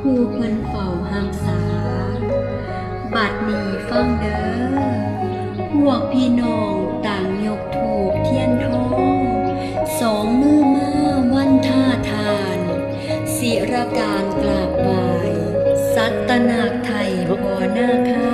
ผู้เพิ่นเฝ้าหากสาบัดนี้ฟังเด้อ พวกพี่น้องต่างยกถูกเทียนทอง สองมือมาวันท่าทานศิรการกราบไหว้สัตนาไทยพอหน้าคา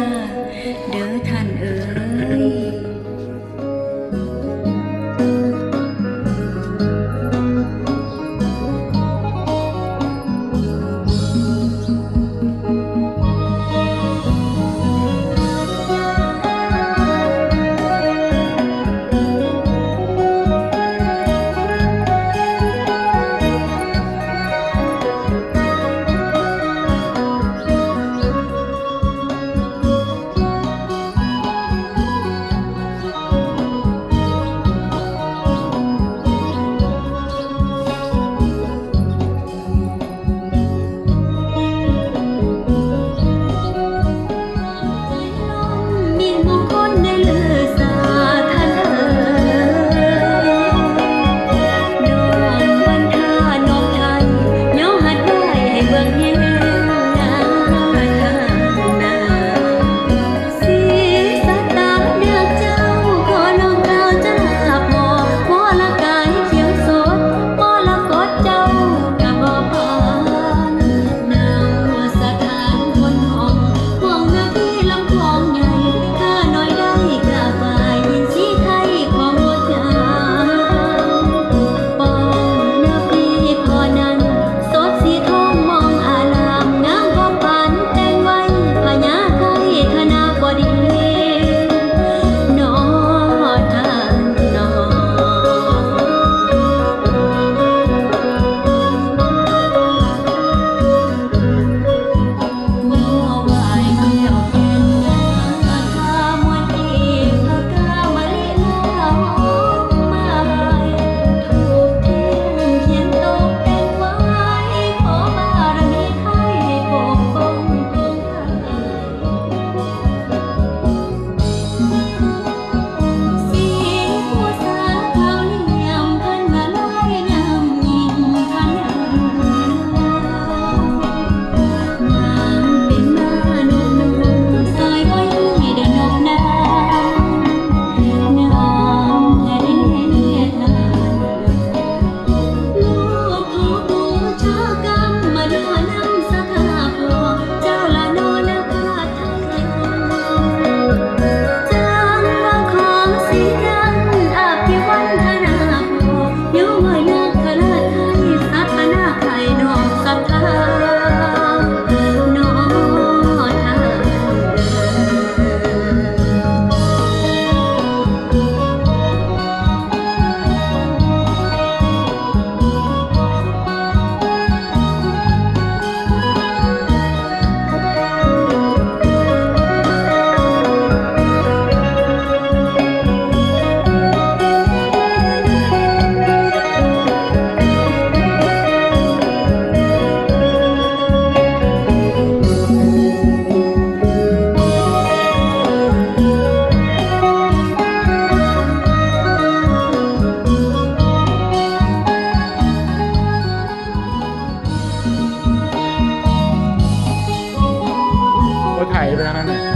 ഇതാണ്